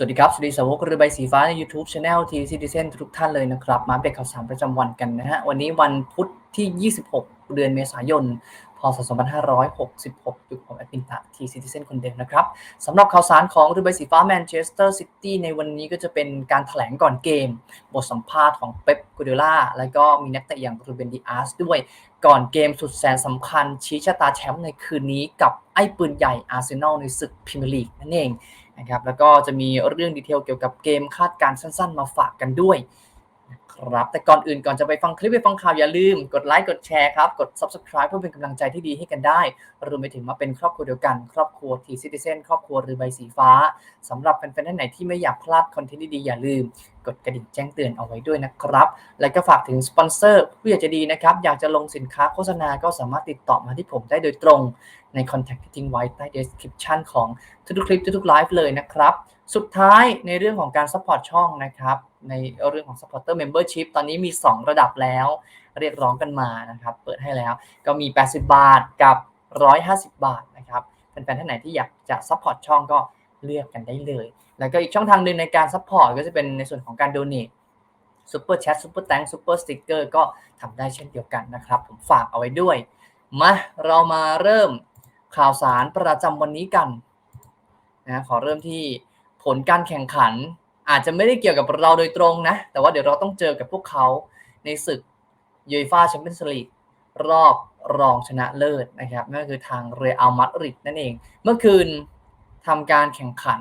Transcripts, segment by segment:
สวัสดีครับสวัสดีสาวกเรือใบสีฟ้าใน YouTube Channel ทีซีดิเซนทุกท่านเลยนะครับ มาเบรกข่าวสารประจำวันกันนะฮะ วันนี้วันพุธที่ 26 เดือนเมษายน พศ 2566อยู่ผมแอดมินตาทีซีดิเซนคนเดิมนะครับสำหรับข่าวสารของเรือใบสีฟ้าแมนเชสเตอร์ซิตี้ในวันนี้ก็จะเป็นการถแถลงก่อนเกม บทสัมภาษณ์ของเป๊ปกูเดล่าแล้วก็มีนักเตะอย่างรูเบนดิอาสด้วย ก่อนเกมสุดแสนสำคัญ ชี้ชะตาแชมป์ในคืนนี้กับไอ้ปืนใหญ่อาร์เซนอลในศึกพรีเมียร์ลีกนั่นเองนะครับแล้วก็จะมีเรื่องดีเทลเกี่ยวกับเกมคาดการสั้นๆ มาฝากกันด้วยครับแต่ก่อนอื่นก่อนจะไปฟังคลิปไปฟังข่าวอย่าลืม กดไลค์กดแชร์ครับกด subscribe เพื่อเป็นกำลังใจที่ดีให้กันได้รวมไปถึงมาเป็นครอบครัวเดียวกัน ครอบครัวทีซิติเซนครอบครัวเรือใบสีฟ้าสำหรับแฟนๆท่านไหนที่ไม่อยากพลาดคอนเทนต์ดีๆอย่าลืม กดกระดิ่งแจ้งเตือนเอาไว้ด้วยนะครับ และก็ฝากถึงสปอนเซอร์ผู้อยากจะดีนะครับ อยากจะลงสินค้าโฆษณาก็สามารถติดต่อมาที่ผมได้โดยตรงในคอนแทคที่ทิ้งไว้ใต้ description ของทุกๆคลิปทุกๆไลฟ์เลยนะครับ สุดท้ายในเรื่องของการซัพพอร์ตช่องนะครับ ในเรื่องของ supporter membership ตอนนี้มี 2 ระดับแล้ว เรียกร้องกันมานะครับ เปิดให้แล้วก็มี 80 บาทกับ 150 บาทนะครับแฟนๆท่านไหนที่อยากจะซัพพอร์ตช่องก็ เลือกกันได้เลย แล้วก็อีกช่องทางหนึ่งในการซัพพอร์ตก็จะเป็นในส่วนของการโดเนทซูเปอร์แชทซูเปอร์แตงซูเปอร์สติ๊กเกอร์ก็ทำได้เช่นเดียวกันนะครับ ผมฝากเอาไว้ด้วย มาเรามาเริ่มข่าวสารประจำวันนี้กันนะขอเริ่มที่ผลการแข่งขัน อาจจะไม่ได้เกี่ยวกับเราโดยตรงนะ แต่ว่าเดี๋ยวเราต้องเจอกับพวกเขาในศึกยูฟ่าแชมเปี้ยนส์ลีกรอบรองชนะเลิศนะครับนั่นคือทางเรอัลมาดริดนั่นเอง เมื่อคืน ทำการแข่งขัน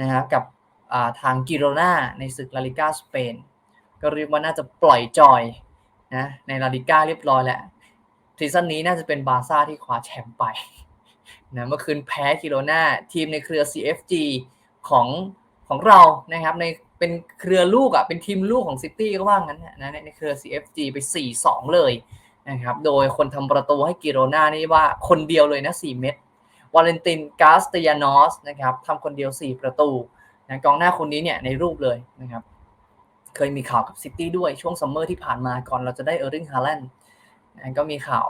นะครับกับทางกิโรนาในศึกลาลิกาสเปนก็เรียกว่าน่าจะปล่อยจอยนะในลาลิก้าเรียบร้อยแล้วซีซั่นนี้น่าจะเป็นบาซ่าที่คว้าแชมป์ไปนะเมื่อคืนแพ้กิโรนาทีมในเครือ CFG ของของเรานะครับในเป็นเครือลูกอะเป็นทีมลูกของซิตี้ก็ว่างั้นนะในเครือ CFG ไป 4-2 เลยนะครับโดยคนทำประตูให้กิโรนานี่ว่าคนเดียวเลยนะ 4 เม็ด วาเลนตินกาสเตียนอสนะครับทำคนเดียว 4 ประตูนะกองหน้าคนนี้เนี่ยในรูปเลยนะครับ เคยมีข่าวกับซิตี้ด้วยช่วงซัมเมอร์ที่ผ่านมาก่อนเราจะได้เออร์ริงฮาแลนด์นะก็มีข่าว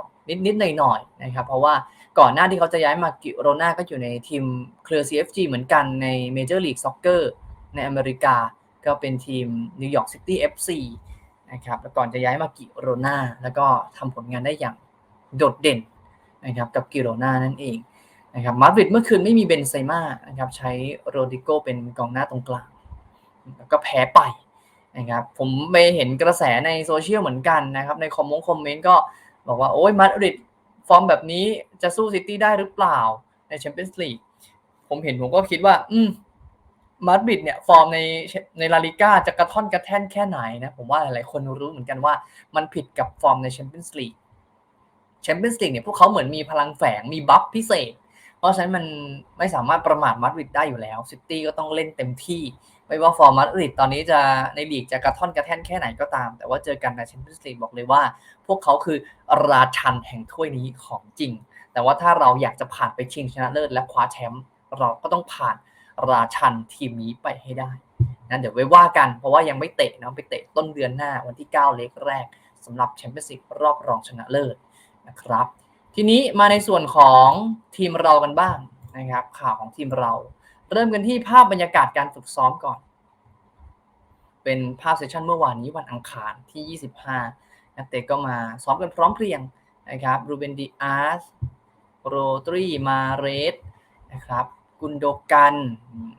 นิดๆหน่อยๆนะครับ เพราะว่าก่อนหน้าที่เขาจะย้ายมากิโรนาก็อยู่ในทีมเครือ CFG เหมือนกันในเมเจอร์ลีกซ็อกเกอร์ในอเมริกาก็เป็นทีมนิวยอร์กซิตี้ FC นะครับแล้วก่อนจะย้ายมากิโรนาแล้วก็ทำผลงานได้อย่างโดดเด่นนะครับกับกิโรนานั่นเอง นะครับมาดริดเมื่อคืนไม่มีเบนไซม่านะครับใช้โรดิโกเป็นกองหน้าตรงกลางแล้วก็แพ้ไปนะครับผมไปเห็นกระแสในโซเชียลเหมือนกันนะครับในคอมมงคอมเมนต์ก็บอกว่า โอ้ยมาดริดฟอร์มแบบนี้จะสู้ซิตี้ได้หรือเปล่าในแชมเปี้ยนส์ลีกผมเห็นผมก็คิดว่า อืมมาดริดเนี่ยฟอร์มในในลาลิก้าจะกระท่อนกระแท่นแค่ไหนนะผมว่าหลายๆคนรู้เหมือนกันว่ามันผิดกับฟอร์มในแชมเปี้ยนส์ลีกแชมเปี้ยนส์ลีกเนี่ยพวกเขาเหมือนมีพลังแฝงมีบัฟพิเศษ ราะฉะนั้นมันไม่สามารถประมาทมาดริดได้อยู่แล้วซิตี้ก็ต้องเล่นเต็มที่ ไม่ว่าฟอร์มมาดริดตอนนี้จะในลีกจะกระท่อนกระแท่นแค่ไหนก็ตาม แต่ว่าเจอกันในแชมเปี้ยนส์ลีกบอกเลยว่า พวกเขาคือราชันแห่งถ้วยนี้ของจริง แต่ว่าถ้าเราอยากจะผ่านไปชิงชนะเลิศและคว้าแชมป์เราก็ต้องผ่านราชันทีมนี้ไปให้ได้นะเดี๋ยวไว้ว่ากันเพราะว่ายังไม่เตะนะไปเตะต้นเดือนหน้าวันที่ 9 เล็กแรกสำหรับแชมเปี้ยนส์ลีกรอบรองชนะเลิศนะครับ ทีนี้มาในส่วนของทีมเรากันบ้างนะครับ ข่าวของทีมเรา เริ่มกันที่ภาพบรรยากาศการฝึกซ้อมก่อน เป็นภาพเซสชันเมื่อวานนี้วันอังคารที่ 25 นักเตะก็มาซ้อมกันพร้อมเพรียงนะครับรูเบนดิอาสโรตรีมาเรสนะครับกุนโดกัน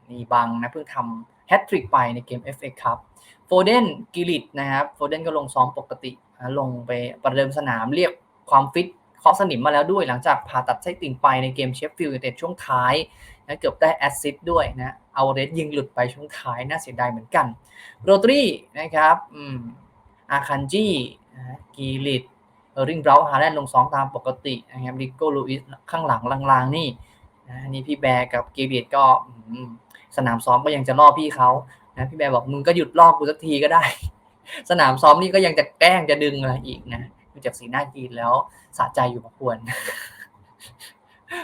นี่บังนะเพิ่งทำแฮตทริกไปในเกม FA ครับโฟเดนกิลิตนะครับโฟเดนก็ลงซ้อมปกติลงไปประเดิมสนามเรียกความฟิตาะสนิมมาแล้วด้วยหลังจากผ่าตัดไส้ติ่งไปในเกมเชฟฟิลด์ยูไนเต็ดช่วงท้ายนะเกือบได้แอสซิสด้วยนะเอาเรสยิงหลุดไปช่วงท้ายน่าเสียดายเหมือนกันโรตรีนะครับอืมอาคันจีกีลิตเออริงเบราฮาแลนด์ลงซ้อมตามปกตินะครับริโกลูอิสข้างหลังลางๆนี่นะนี่พี่แบร์กับกีลิตก็สนามซ้อมก็ยังจะล่อพี่เขานะพี่แบร์บอกมึงก็หยุดล่อกูสักทีก็ได้ สนามซ้อมนี่ก็ยังจะแกล้งจะดึงอะไรอีกนะ ดูจากสีหน้ากีนแล้วสะใจอยู่พอควร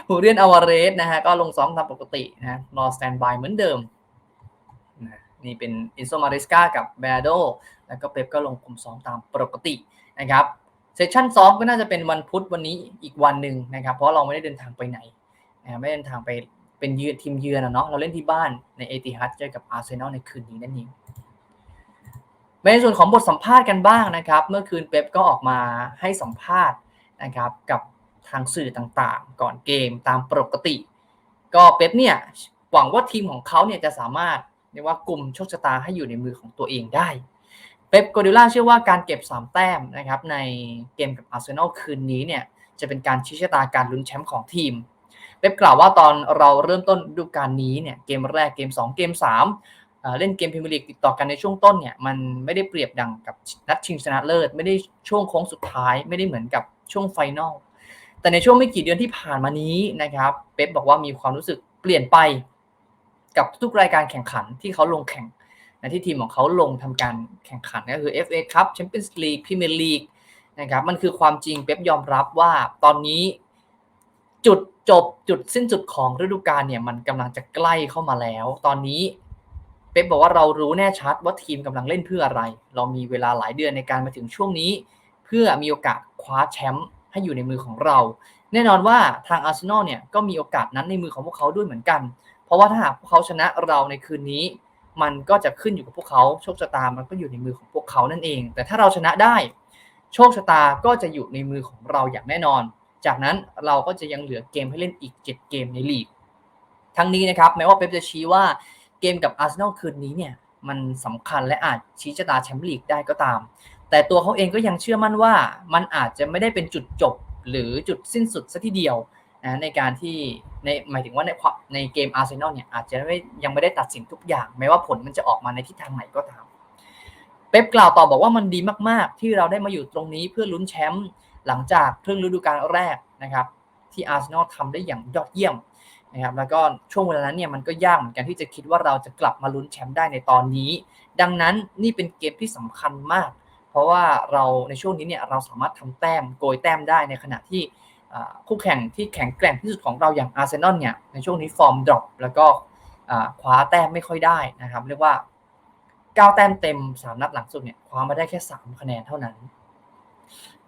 ฮูเรียนอวาเรสนะฮะก็ลงซ้อมตามปกตินะรอสแตนบายเหมือนเดิมนี่เป็นอินโซมาริสกากับแบโดแล้วก็เป๊ปก็ลงคุมซ้อมตามปกตินะครับเซสชั่นซ้อมก็น่าจะเป็นวันพุธวันนี้อีกวันหนึ่งนะครับ เพราะเราไม่ได้เดินทางไปไหนนะไม่ได้เดินทางไปเป็นเยือนทีมเยือนอะเนาะเราเล่นที่บ้านในเอติฮัดเจอกับอาร์เซนอลในคืนนี้นั่นเอง ในส่วนของบทสัมภาษณ์กันบ้างนะครับ เมื่อคืนเป๊ปก็ออกมาให้สัมภาษณ์นะครับกับทางสื่อต่างๆ ก่อนเกมตามปกติ ก็เป๊ปเนี่ยหวังว่าทีมของเขาเนี่ยจะสามารถเรียกว่ากลุ่มโชคชะตาให้อยู่ในมือของตัวเองได้เป๊ปโกดิล่าเชื่อว่าการเก็บ 3 แต้มนะครับในเกมกับอาร์เซนอลคืนนี้เนี่ยจะเป็นการชี้ชะตาการลุ้นแชมป์ของทีมเป๊ปกล่าวว่าตอนเราเริ่มต้นฤดูกาลนี้เนี่ยเกมแรกเกม 2 เกม 3 เล่นเกมพรีเมียร์ลีกติดต่อกันในช่วงต้นเนี่ยมันไม่ได้เปรียบดังกับนัดชิงชนะเลิศไม่ได้ช่วงโค้งสุดท้ายไม่ได้เหมือนกับช่วงไฟนอลแต่ในช่วงไม่กี่เดือนที่ผ่านมานี้นะครับเป๊ปบอกว่ามีความรู้สึกเปลี่ยนไปกับทุกรายการแข่งขันที่เขาลงแข่งนะที่ทีมของเขาลงทำการแข่งขันก็คือ FA Cup Champions League Premier League นะครับมันคือความจริงเป๊ปยอมรับว่าตอนนี้จุดจบจุดสิ้นสุดของฤดูกาลเนี่ยมันกำลังจะใกล้เข้ามาแล้ว ตอนนี้ เป๊ปบอกว่าเรารู้แน่ชัดว่าทีมกำลังเล่นเพื่ออะไร เรามีเวลาหลายเดือนในการมาถึงช่วงนี้ เพื่อมีโอกาสคว้าแชมป์ให้อยู่ในมือของเรา แน่นอนว่าทางอาร์เซนอลเนี่ยก็มีโอกาสนั้นในมือของพวกเขาด้วยเหมือนกัน เพราะว่าถ้าหากพวกเขาชนะเราในคืนนี้ มันก็จะขึ้นอยู่กับพวกเขาโชคชะตามันก็อยู่ในมือของพวกเขานั่นเอง แต่ถ้าเราชนะได้ โชคชะตาก็จะอยู่ในมือของเราอย่างแน่นอน จากนั้นเราก็จะยังเหลือเกมให้เล่นอีก 7 เกมในลีก ทั้งนี้นะครับแม้ว่าเป๊ปจะชี้ว่า เกมกับอาร์เซนอลคืนนี้เนี่ยมันสำคัญและอาจชี้ชะตาแชมป์ลีกได้ก็ตาม แต่ตัวเขาเองก็ยังเชื่อมั่นว่ามันอาจจะไม่ได้เป็นจุดจบหรือจุดสิ้นสุดซะทีเดียวนะในการที่ในหมายถึงว่าในในเกมอาร์เซนอลเนี่ยอาจจะไม่ยังไม่ได้ตัดสินทุกอย่างแม้ว่าผลมันจะออกมาในทิศทางไหนก็ตาม เป๊ปกล่าวต่อบอกว่ามันดีมากๆ ที่เราได้มาอยู่ตรงนี้เพื่อลุ้นแชมป์หลังจากครึ่งฤดูกาลแรกนะครับที่อาร์เซนอลทำได้อย่างยอดเยี่ยม นะครับแล้วก็ช่วงเวลานั้นเนี่ยมันก็ยากเหมือนกันที่จะคิดว่าเราจะกลับมาลุ้นแชมป์ได้ในตอนนี้ ดังนั้นนี่เป็นเกมที่สำคัญมาก เพราะว่าเราในช่วงนี้เนี่ยเราสามารถทำแต้มโกยแต้มได้ในขณะที่คู่แข่งที่แข็งแกร่งที่สุดของเราอย่างอาร์เซนอลเนี่ยในช่วงนี้ฟอร์มดรอปแล้วก็คว้าแต้มไม่ค่อยได้นะครับเรียกว่า9แต้มเต็ม 3 นัดหลังสุดเนี่ยคว้ามาได้แค่ 3 คะแนนเท่านั้น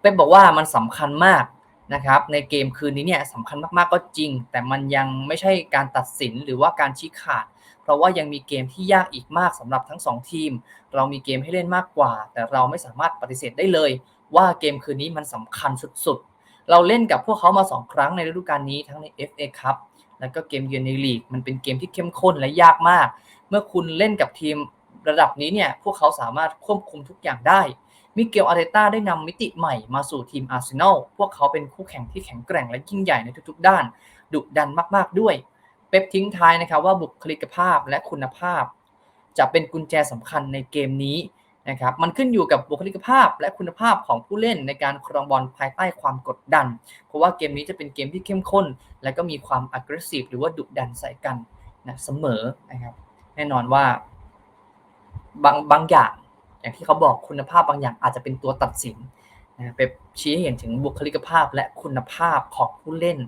เป็นบอกว่ามันสำคัญมาก นะครับในเกมคืนนี้เนี่ยสำคัญมากๆก็จริง แต่มันยังไม่ใช่การตัดสินหรือว่าการชี้ขาด เพราะว่ายังมีเกมที่ยากอีกมากสำหรับทั้ง 2 ทีม เรามีเกมให้เล่นมากกว่า แต่เราไม่สามารถปฏิเสธได้เลย ว่าเกมคืนนี้มันสำคัญสุดๆ เราเล่นกับพวกเขามา 2 ครั้งในฤดูกาลนี้ทั้งใน FA Cup แล้วก็เกมเยือนในลีกมันเป็นเกมที่เข้มข้นและยากมาก เมื่อคุณเล่นกับทีมระดับนี้เนี่ยพวกเขาสามารถควบคุมทุกอย่างได้ มิเกลอาร์เตต้าได้นำมิติใหม่มาสู่ทีมอาร์เซนอล พวกเขาเป็นคู่แข่งที่แข็งแกร่งและยิ่งใหญ่ในทุกๆ ด้าน ดุดันมากๆด้วย เป๊ปทิ้งท้ายนะครับว่าบุคลิกภาพและคุณภาพ จะเป็นกุญแจสำคัญในเกมนี้นะครับ มันขึ้นอยู่กับบุคลิกภาพและคุณภาพของผู้เล่นในการครองบอลภายใต้ความกดดัน เพราะว่าเกมนี้จะเป็นเกมที่เข้มข้น และก็มีความ aggressive หรือว่าดุดันใส่กันนะเสมอนะครับ แน่นอนว่าบางบางอย่าง อย่างที่เขาบอกคุณภาพบางอย่างอาจจะเป็นตัวตัดสินนะเป๊ปชี้ให้เห็นถึงบุคลิกภาพและคุณภาพของผู้เล่น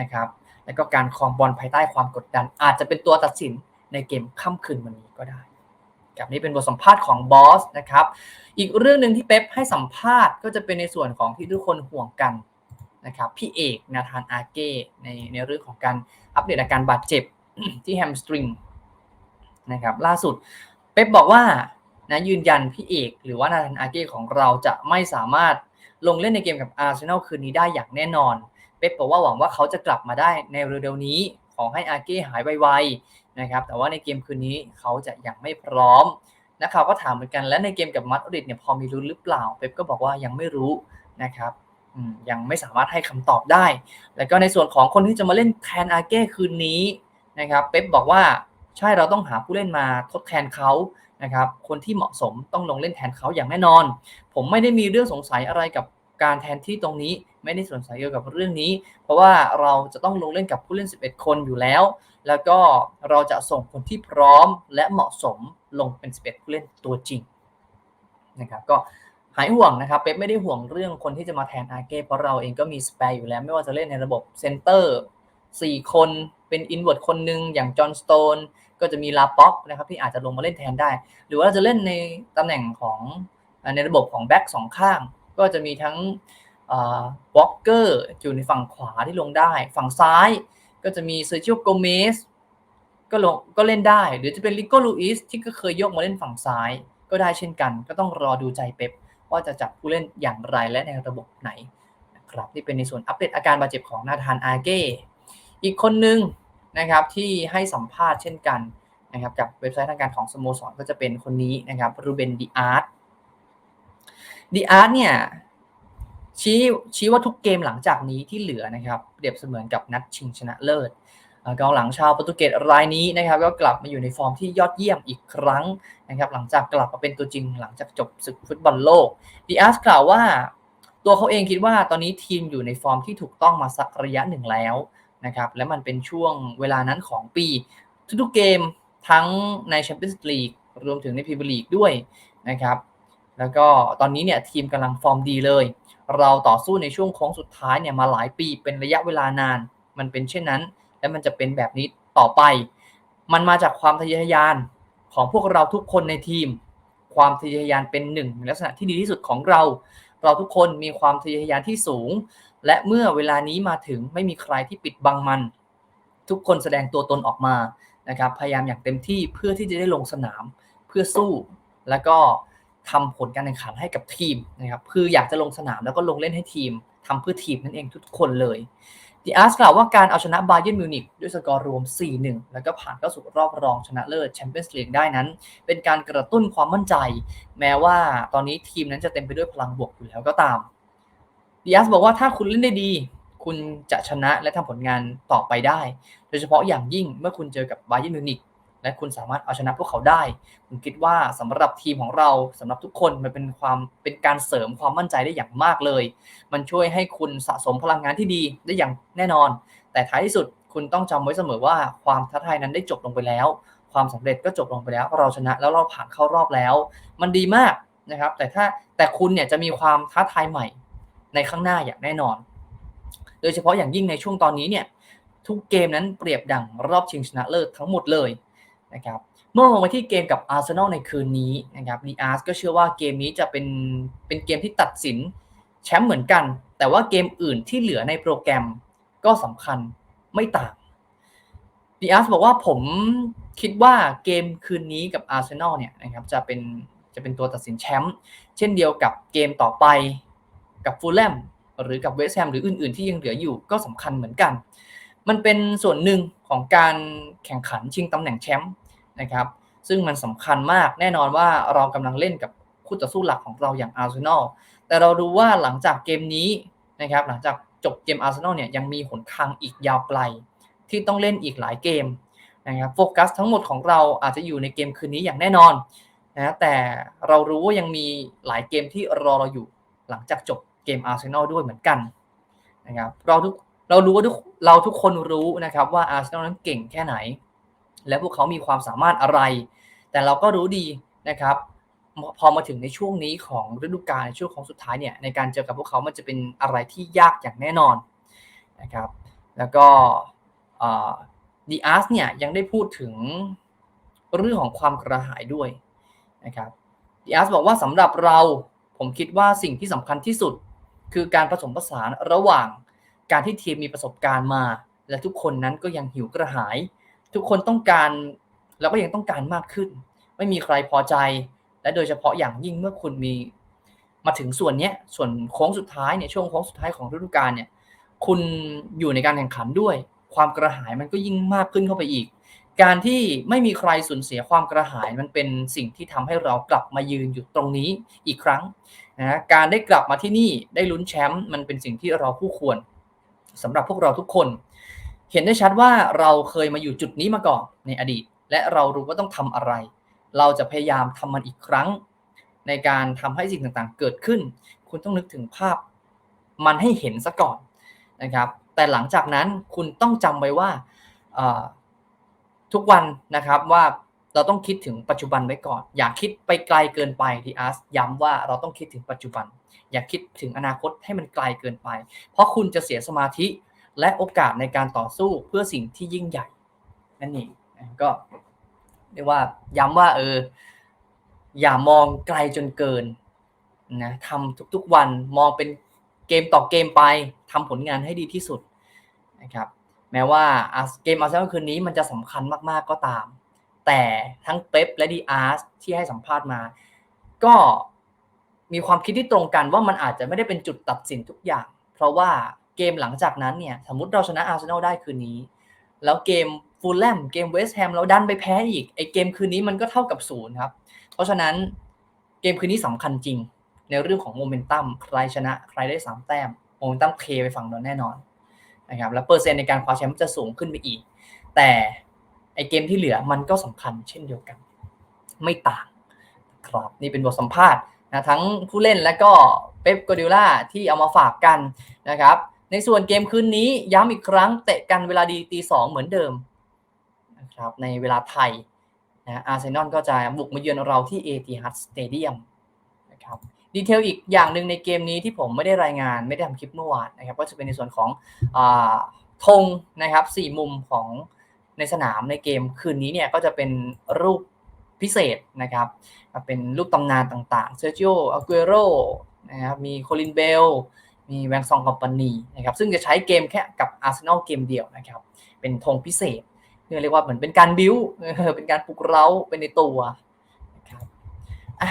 นะครับ และก็การครองบอลภายใต้ความกดดัน อาจจะเป็นตัวตัดสินในเกมค่ำคืนวันนี้ก็ได้กับนี้เป็นบทสัมภาษณ์ของบอสนะครับ อีกเรื่องหนึ่งที่เป๊ปให้สัมภาษณ์ก็จะเป็นในส่วนของที่ทุกคนห่วงกันนะครับพี่เอกนาธานอาเก้ในในเรื่องของการอัปเดตอาการบาดเจ็บที่แฮมสตริงนะครับล่าสุดเป๊ปบอกว่า นะยืนยันพี่เอกหรือว่านาธานอาเก้ของเราจะไม่สามารถลงเล่นในเกมกับอาร์เซนอลคืนนี้ได้อย่างแน่นอน เป๊ปบอกว่าหวังว่าเขาจะกลับมาได้ในเร็วๆนี้ ขอให้อาเก้หายไวๆนะครับแต่ว่าในเกมคืนนี้เขาจะยังไม่พร้อมนักข่าวก็ถามเหมือนกันและในเกมกับมัดริดเนี่ยพอมีรู้หรือเปล่าเป๊ปก็บอกว่ายังไม่รู้นะครับยังไม่สามารถให้คำตอบได้ แล้วก็ในส่วนของคนที่จะมาเล่นแทนอาเก้คืนนี้นะครับเป๊ปบอกว่าใช่เราต้องหาผู้เล่นมาทดแทนเขา นะครับคนที่เหมาะสมต้องลงเล่นแทนเขาอย่างแน่นอน ผมไม่ได้มีเรื่องสงสัยอะไรกับการแทนที่ตรงนี้ไม่ได้สงสัยเกี่ยวกับเรื่องนี้ เพราะว่าเราจะต้องลงเล่นกับผู้เล่น 11 คนอยู่แล้ว แล้วก็เราจะส่งคนที่พร้อมและเหมาะสมลงเป็น 11 ผู้เล่นตัวจริงนะครับก็หายห่วงนะครับเป๊ปไม่ได้ห่วงเรื่องคนที่จะมาแทนอาเก้เพราะเราเองก็มีสเปร์อยู่แล้ว ไม่ว่าจะเล่นในระบบเซนเตอร์4คนเป็นอินเวอร์ตคนหนึ่งอย่างจอห์นสโตน ก็จะมีลาป็อกนะครับที่อาจจะลงมาเล่นแทนได้ หรือว่าจะเล่นในตำแหน่งของในระบบของแบ็กสองข้าง ก็จะมีทั้งวอลเกอร์อยู่ในฝั่งขวาที่ลงได้ ฝั่งซ้ายก็จะมีเซอร์จิโอโกเมสก็ลงก็เล่นได้ หรือจะเป็นลิโกลูอิสที่ก็เคยยกมาเล่นฝั่งซ้ายก็ได้เช่นกัน ก็ต้องรอดูใจเป๊ปว่าจะจับผู้เล่นอย่างไรและในระบบไหนนะครับนี่เป็นในส่วนอัปเดตอาการบาดเจ็บของนาธานอาเก้อีกคนนึง นะครับที่ให้สัมภาษณ์เช่นกันนะครับกับเว็บไซต์ทางการของสโมสรก็จะเป็นคนนี้นะครับรูเบนดีอาร์ตดีอาร์ตเนี่ยชี้ชี้ว่าทุกเกมหลังจากนี้ที่เหลือนะครับเปรียบเสมือนกับนัดชิงชนะเลิศกองหลังชาวโปรตุเกสรายนี้นะครับก็กลับมาอยู่ในฟอร์มที่ยอดเยี่ยมอีกครั้งนะครับหลังจากกลับมาเป็นตัวจริงหลังจากจบศึกฟุตบอลโลกดีอาร์สกล่าวว่า ตัวเขาเองคิดว่าตอนนี้ทีมอยู่ในฟอร์มที่ถูกต้องมาสักระยะหนึ่งแล้ว นะครับและมันเป็นช่วงเวลานั้นของปี ทุกๆเกมทั้งในแชมเปี้ยนส์ลีกรวมถึงในพรีเมียร์ลีกด้วยนะครับแล้วก็ตอนนี้เนี่ยทีมกำลังฟอร์มดีเลย เราต่อสู้ในช่วงโค้งสุดท้ายเนี่ยมาหลายปีเป็นระยะเวลานาน มันเป็นเช่นนั้น และมันจะเป็นแบบนี้ต่อไป มันมาจากความทะเยอทะยานของพวกเราทุกคนในทีม ความทะเยอทะยานเป็นหนึ่งลักษณะที่ดีที่สุดของเรา เราทุกคนมีความทะเยอทะยานที่สูง และเมื่อเวลานี้มาถึงไม่มีใครที่ปิดบังมัน ทุกคนแสดงตัวตนออกมานะครับพยายามอย่างเต็มที่เพื่อที่จะได้ลงสนามเพื่อสู้ แล้วก็ทำผลการแข่งขันให้กับทีมนะครับคืออยากจะลงสนามแล้วก็ลงเล่นให้ทีมทำเพื่อทีมนั่นเองทุกคนเลยดีอาร์สกล่าวว่าการเอาชนะบาเยิร์นมิวนิกด้วยสกอร์รวม 4-1 แล้วก็ผ่านเข้าสู่รอบรองชนะเลิศแชมเปี้ยนส์ลีกได้นั้น เป็นการกระตุ้นความมั่นใจ แม้ว่าตอนนี้ทีมนั้นจะเต็มไปด้วยพลังบวกอยู่แล้วก็ตาม ดีอาสบอกว่าถ้าคุณเล่นได้ดี คุณจะชนะและทำผลงานต่อไปได้ โดยเฉพาะอย่างยิ่งเมื่อคุณเจอกับบาเยิร์นมิวนิกและคุณสามารถเอาชนะพวกเขาได้ ผมคิดว่าสำหรับทีมของเราสำหรับทุกคนมันเป็นความเป็นการเสริมความมั่นใจได้อย่างมากเลย มันช่วยให้คุณสะสมพลังงานที่ดีได้อย่างแน่นอน แต่ท้ายที่สุดคุณต้องจำไว้เสมอว่าความท้าทายนั้นได้จบลงไปแล้ว ความสำเร็จก็จบลงไปแล้ว เราชนะแล้วเราผ่านเข้ารอบแล้ว มันดีมากนะครับ แต่ถ้าแต่คุณเนี่ยจะมีความท้าทายใหม่ ในข้างหน้าอย่างแน่นอน โดยเฉพาะอย่างยิ่งในช่วงตอนนี้เนี่ยทุกเกมนั้นเปรียบดังรอบชิงชนะเลิศทั้งหมดเลยนะครับเมื่อมองไปที่เกมกับอาร์เซนอลในคืนนี้นะครับดีอาร์สก็เชื่อว่าเกมนี้จะเป็นเป็นเกมที่ตัดสินแชมป์เหมือนกัน แต่ว่าเกมอื่นที่เหลือในโปรแกรมก็สำคัญไม่ต่างดีอาร์สบอกว่าผมคิดว่าเกมคืนนี้กับอาร์เซนอลเนี่ยนะครับจะเป็นจะเป็นตัวตัดสินแชมป์เช่นเดียวกับเกมต่อไป กับฟูลแลมหรือกับเวสแฮมหรืออื่น ๆ ที่ยังเหลืออยู่ก็สำคัญเหมือนกัน มันเป็นส่วนหนึ่งของการแข่งขันชิงตำแหน่งแชมป์นะครับ ซึ่งมันสำคัญมากแน่นอนว่าเรากำลังเล่นกับคู่ต่อสู้หลักของเราอย่างอาร์เซนอลแต่เราดูว่าหลังจากเกมนี้นะครับหลังจากจบเกมอาร์เซนอลเนี่ยยังมีหนทางอีกยาวไกลที่ต้องเล่นอีกหลายเกมนะครับโฟกัสทั้งหมดของเราอาจจะอยู่ในเกมคืนนี้อย่างแน่นอนนะแต่เรารู้ว่ายังมีหลายเกมที่รอเราอยู่หลังจากจบ เกมอาร์เซนอลด้วยเหมือนกันนะครับเราทุกเรารู้ว่าทุกเราทุกคนรู้นะครับว่าอาร์เซนอลนั้นเก่งแค่ไหน และพวกเขามีความสามารถอะไร แต่เราก็รู้ดีนะครับ พอมาถึงในช่วงนี้ของฤดูกาลในช่วงของสุดท้ายเนี่ยในการเจอกับพวกเขามันจะเป็นอะไรที่ยากอย่างแน่นอนนะครับ แล้วก็ดีอาร์สเนี่ยยังได้พูดถึงเรื่องของความกระหายด้วยนะครับดีอาร์สบอกว่าสำหรับเราผมคิดว่าสิ่งที่สำคัญที่สุด คือการผสมผสานระหว่างการที่ทีมมีประสบการณ์มา และทุกคนนั้นก็ยังหิวกระหาย ทุกคนต้องการแล้วก็ยังต้องการมากขึ้น ไม่มีใครพอใจ และโดยเฉพาะอย่างยิ่งเมื่อคุณมีมาถึงส่วนนี้ส่วนโค้งสุดท้ายเนี่ยช่วงโค้งสุดท้ายของฤดูกาลเนี่ยคุณอยู่ในการแข่งขันด้วย ความกระหายมันก็ยิ่งมากขึ้นเข้าไปอีก การที่ไม่มีใครสูญเสียความกระหายมันเป็นสิ่งที่ทำให้เรากลับมายืนอยู่ตรงนี้อีกครั้งนะการได้กลับมาที่นี่ได้ลุ้นแชมป์มันเป็นสิ่งที่เราคู่ควรสำหรับพวกเราทุกคน เห็นได้ชัดว่าเราเคยมาอยู่จุดนี้มาก่อนในอดีต และเรารู้ว่าต้องทำอะไร เราจะพยายามทำมันอีกครั้ง ในการทำให้สิ่งต่างๆ เกิดขึ้น คุณต้องนึกถึงภาพมันให้เห็นซะก่อนนะครับ แต่หลังจากนั้นคุณต้องจำไว้ว่า ทุกวันนะครับว่าเราต้องคิดถึงปัจจุบันไว้ก่อน อย่าคิดไปไกลเกินไปที่อาร์สย้ำว่าเราต้องคิดถึงปัจจุบัน อย่าคิดถึงอนาคตให้มันไกลเกินไป เพราะคุณจะเสียสมาธิและโอกาสในการต่อสู้เพื่อสิ่งที่ยิ่งใหญ่นั่นเองก็เรียกว่าย้ำว่าเอออย่ามองไกลจนเกินนะทำทุกๆวันมองเป็นเกมต่อเกมไปทำผลงานให้ดีที่สุดนะครับ แม้ว่าเกมอาร์เซนอลคืนนี้มันจะสำคัญมากๆก็ตาม แต่ทั้งเป๊ปและดีอาร์สที่ให้สัมภาษณ์มา ก็มีความคิดที่ตรงกันว่ามันอาจจะไม่ได้เป็นจุดตัดสินทุกอย่าง เพราะว่าเกมหลังจากนั้นเนี่ย สมมติเราชนะอาร์เซนอลได้คืนนี้ แล้วเกมฟูลแลมเกมเวสต์แฮมเราดันไปแพ้อีกไอเกมคืนนี้มันก็เท่ากับศูนย์ครับ เพราะฉะนั้นเกมคืนนี้สำคัญจริง ในเรื่องของโมเมนตัมใครชนะ ใครได้สามแต้มโมเมนตัมเทไปฝั่งนนแน่นอน นะครับแล้วเปอร์เซ็นต์ในการคว้าแชมป์จะสูงขึ้นไปอีก แต่ไอเกมที่เหลือมันก็สำคัญเช่นเดียวกัน ไม่ต่างครับนี่เป็นบทสัมภาษณ์นะทั้งผู้เล่นและก็เป๊ปกอดิล่าที่เอามาฝากกันนะครับ ในส่วนเกมคืนนี้ย้ำอีกครั้งเตะกันเวลาดีตีสองเหมือนเดิมนะครับในเวลาไทยนะอาร์เซนอลก็จะบุกมาเยือนเราที่เอติฮัดสเตเดียมนะครับ ดีเทลอีกอย่างหนึ่งในเกมนี้ที่ผมไม่ได้รายงานไม่ได้ทำคลิปเมื่อวานนะครับก็จะเป็นในส่วนของอธงนะครับสี่มุมของในสนามในเกมคืนนี้เนี่ยก็จะเป็นรูปพิเศษนะครับ เป็นรูปตำนานต่างๆเซอร์จิโออากูเอโรนะครับมีโคลินเบลมีแวงซองคอมปานีนะครับซึ่งจะใช้เกมแค่กับอาร์เซนอลเกมเดียวนะครับเป็นธงพิเศษเรียกว่าเหมือนเป็นการบิวเป็นการปลุกเร้าเป็นในตัวนะครับอะ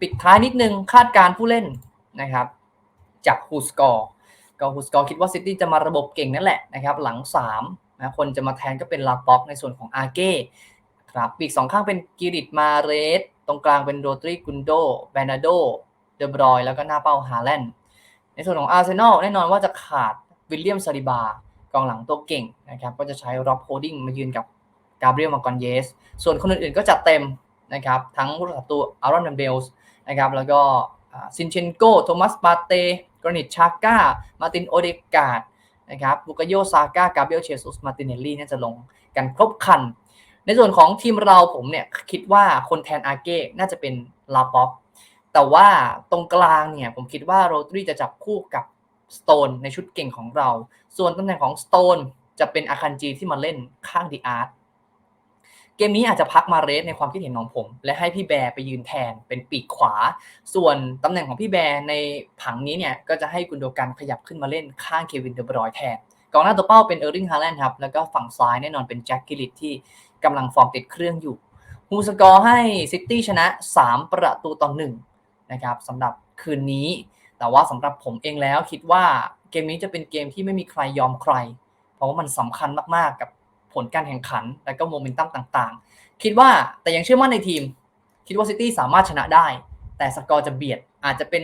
ปิดท้ายนิดนึงคาดการผู้เล่นนะครับ จากฮูสกอร์ก็ฮูสกอร์คิดว่าซิตี้จะมาระบบเก่งนั่นแหละนะครับ หลัง3นะคนจะมาแทนก็เป็นลาป็อกในส่วนของอาเก้ครับปีกสองข้างเป็นกิริตมาเรสตรงกลางเป็นโรตริกุนโดแบนาโดเดบรอยแล้วก็หน้าเป้าฮาแลนด์ในส่วนของอาร์เซนอลแน่นอนว่าจะขาดวิลเลียมซาริบากองหลังตัวเก่งนะครับก็จะใช้ร็อบโฮดิ้งมายืนกับกาเบรียลมากอนเยส ส่วนคนอื่นๆก็จัดเต็มนะครับ ทั้งผู้รักษาตัวอารอนเบลส์ นะครับ แล้วก็ซินเชนโกโทมัสปาเตกรนิตชาก้า มาตินโอเดกาดนะครับบุกโยซาก้ากาเบรียลเชซุส มาตินเนลลี่น่าจะลงกันครบคัน ในส่วนของทีมเราผมเนี่ยคิดว่าคนแทนอาเก้น่าจะเป็นลาป็อกแต่ว่าตรงกลางเนี่ยผมคิดว่าโรตรีจะจับคู่กับสโตนในชุดเก่งของเรา ส่วนตำแหน่งของสโตนจะเป็นอาคันจีที่มาเล่นข้างดีอาร์ต เกมนี้อาจจะพักมาเรสในความคิดเห็นของผม และให้พี่แบร์ไปยืนแทนเป็นปีกขวา ส่วนตำแหน่งของพี่แบร์ในผังนี้เนี่ยก็จะให้กุนโดกันขยับขึ้นมาเล่นข้างเควินเดอบรอยแทนกองหน้าตัวเป้าเป็นเออร์ลิงฮาแลนด์ครับแล้วก็ฝั่งซ้ายแน่นอนเป็นแจ็คกิลิตที่กำลังฟอร์มติดเครื่องอยู่ฮูสกอร์ให้ซิตี้ชนะ 3 ประตูต่อหนึ่งนะครับสำหรับคืนนี้ แต่ว่าสำหรับผมเองแล้วคิดว่าเกมนี้จะเป็นเกมที่ไม่มีใครยอมใคร เพราะว่ามันสำคัญมากๆกับ ผลการแข่งขัน และก็โมเมนตัมต่างๆ คิดว่าแต่ยังเชื่อมั่นในทีม คิดว่าซิตี้สามารถชนะได้ แต่สกอร์จะเบียดอาจจะเป็น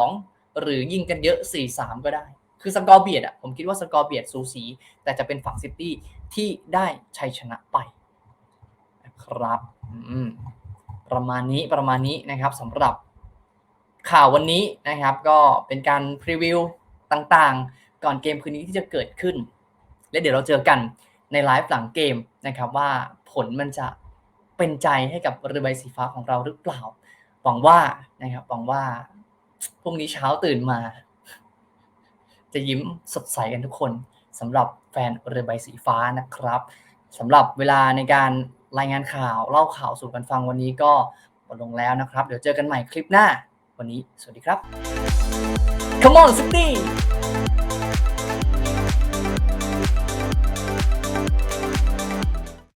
3-2 หรือยิงกันเยอะ 4-3 ก็ได้ คือสกอร์เบียดอะผมคิดว่าสกอร์เบียดสูสี แต่จะเป็นฝั่งซิตี้ที่ได้ชัยชนะไปนะครับประมาณนี้ประมาณนี้นะครับสำหรับข่าววันนี้นะครับ ก็เป็นการพรีวิวต่างๆ ก่อนเกมคืนนี้ที่จะเกิดขึ้น และเดี๋ยวเราเจอกัน ในไลฟ์หลังเกมนะครับว่าผลมันจะเป็นใจให้กับเรือใบสีฟ้าของเราหรือเปล่า หวังว่านะครับหวังว่าพรุ่งนี้เช้าตื่นมา จะยิ้มสดใสกันทุกคนสำหรับแฟนเรือใบสีฟ้านะครับสำหรับเวลาในการรายงานข่าวเล่าข่าวสู่กันฟังวันนี้ก็หมดลงแล้วนะครับ เดี๋ยวเจอกันใหม่คลิปหน้า วันนี้สวัสดีครับ Come on City